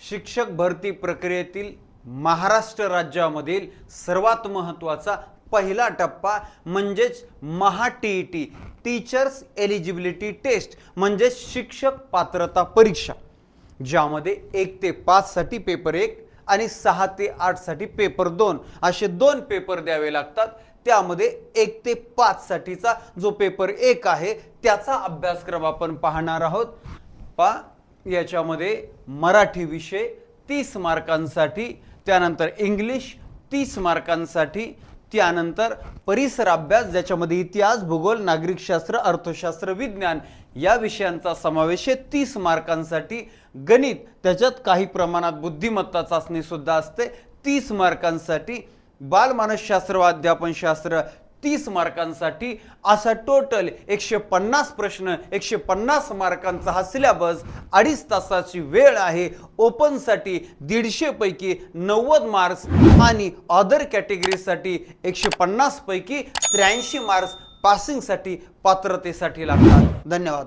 शिक्षक भरती प्रक्रियेतील महाराष्ट्र राज्यामधील सर्वात महत्त्वाचा पहिला टप्पा म्हणजेच Maha T E T teachers eligibility test म्हणजेच शिक्षक पात्रता परीक्षा ज्यामध्ये एक ते पाचसाठी पेपर एक आणि सहा ते आठसाठी पेपर दोन असे दोन पेपर द्यावे लागतात. त्यामध्ये एक ते पाचसाठीचा जो पेपर एक आहे त्याचा अभ्यासक्रम आपण पाहणार आहोत. पा याच्यामध्ये मराठी विषय तीस मार्कांसाठी त्यानंतर इंग्लिश तीस मार्कांसाठी त्यानंतर परिसर अभ्यास ज्याच्यामध्ये इतिहास भूगोल नागरिकशास्त्र अर्थशास्त्र विज्ञान या विषयांचा समावेश आहे. तीस मार्कांसाठी गणित त्याच्यात काही प्रमाणात बुद्धिमत्ता चाचणीसुद्धा असते. तीस मार्कांसाठी बालमानसशास्त्र व अध्यापनशास्त्र तीस मार्कांसाठी असा टोटल एकशे पन्नास प्रश्न एकशे पन्नास मार्कांचा हा सिलेबस अडीच तासाची वेळ आहे. ओपनसाठी दीडशेपैकी नव्वद मार्क्स आणि अदर कॅटेगरीसाठी एकशे पन्नासपैकी त्र्याऐंशी मार्क्स पासिंगसाठी पात्रतेसाठी लागतात. धन्यवाद.